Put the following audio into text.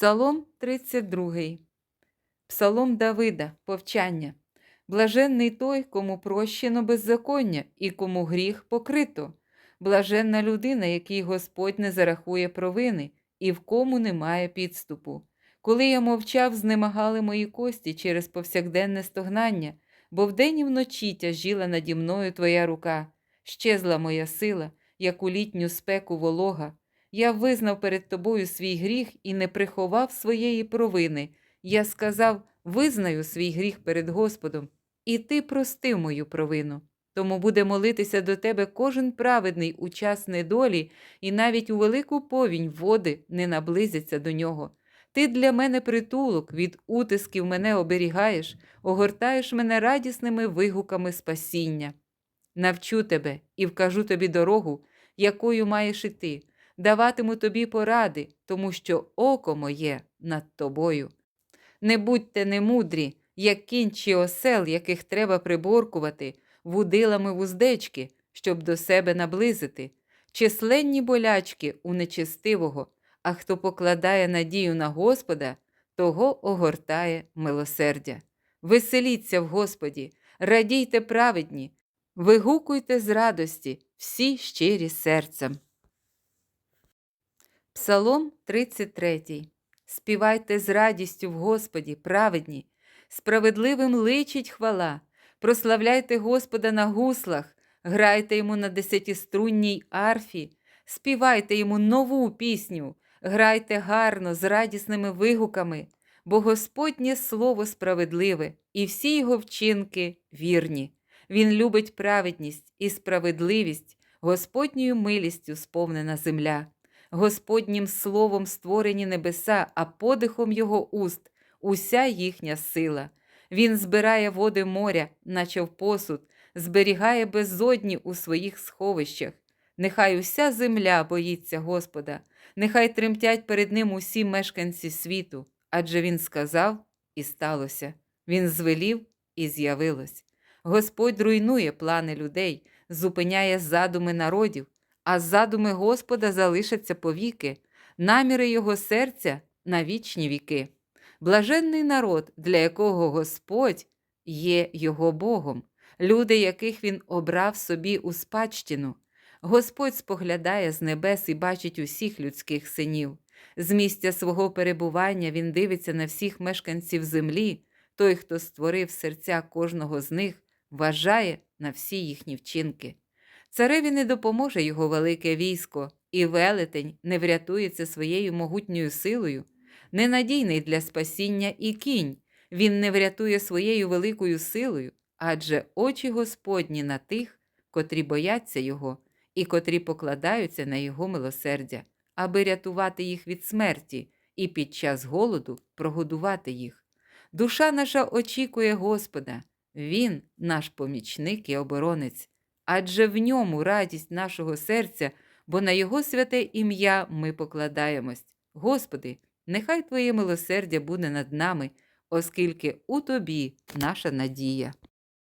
Псалом 32. Псалом Давида, повчання. Блаженний той, кому прощено беззаконня і кому гріх покрито. Блаженна людина, якій Господь не зарахує провини, і в кому немає підступу. Коли я мовчав, знемагали мої кості через повсякденне стогнання, бо вдень і вночі тяжіла наді мною твоя рука, щезла моя сила, як у літню спеку волога. Я визнав перед тобою свій гріх і не приховав своєї провини. Я сказав: визнаю свій гріх перед Господом, і ти простив мою провину. Тому буде молитися до тебе кожен праведний у час недолі, і навіть у велику повінь води не наблизяться до нього. Ти для мене притулок, від утисків мене оберігаєш, огортаєш мене радісними вигуками спасіння. Навчу тебе і вкажу тобі дорогу, якою маєш іти даватиму тобі поради, тому що око моє над тобою. Не будьте немудрі, як кінь чи осел, яких треба приборкувати, вудилами вуздечки, щоб до себе наблизити, численні болячки у нечестивого, а хто покладає надію на Господа, того огортає милосердя. Веселіться в Господі, радійте праведні, вигукуйте з радості всі щирі серцем. Псалом 33. Співайте з радістю в Господі, праведні, справедливим личить хвала, прославляйте Господа на гуслах, грайте йому на десятиструнній арфі, співайте йому нову пісню, грайте гарно з радісними вигуками, бо Господнє слово справедливе, і всі його вчинки вірні. Він любить праведність і справедливість, Господньою милістю сповнена земля. Господнім словом створені небеса, а подихом його уст уся їхня сила. Він збирає води моря, наче в посуд, зберігає безодні у своїх сховищах. Нехай уся земля боїться Господа, нехай тремтять перед ним усі мешканці світу, адже він сказав і сталося. Він звелів і з'явилось. Господь руйнує плани людей, зупиняє задуми народів а задуми Господа залишаться повіки, наміри Його серця на вічні віки. Блаженний народ, для якого Господь є його Богом, люди, яких Він обрав собі у спадщину. Господь споглядає з небес і бачить усіх людських синів. З місця свого перебування Він дивиться на всіх мешканців землі, той, хто створив серця кожного з них, вважає на всі їхні вчинки. Цареві не допоможе його велике військо, і велетень не врятується своєю могутньою силою, ненадійний для спасіння і кінь, він не врятує своєю великою силою, адже очі Господні на тих, котрі бояться Його і котрі покладаються на Його милосердя, аби рятувати їх від смерті і під час голоду прогодувати їх. Душа наша очікує Господа, Він наш помічник і оборонець адже в ньому радість нашого серця, бо на Його святе ім'я ми покладаємось. Господи, нехай Твоє милосердя буде над нами, оскільки у Тобі наша надія.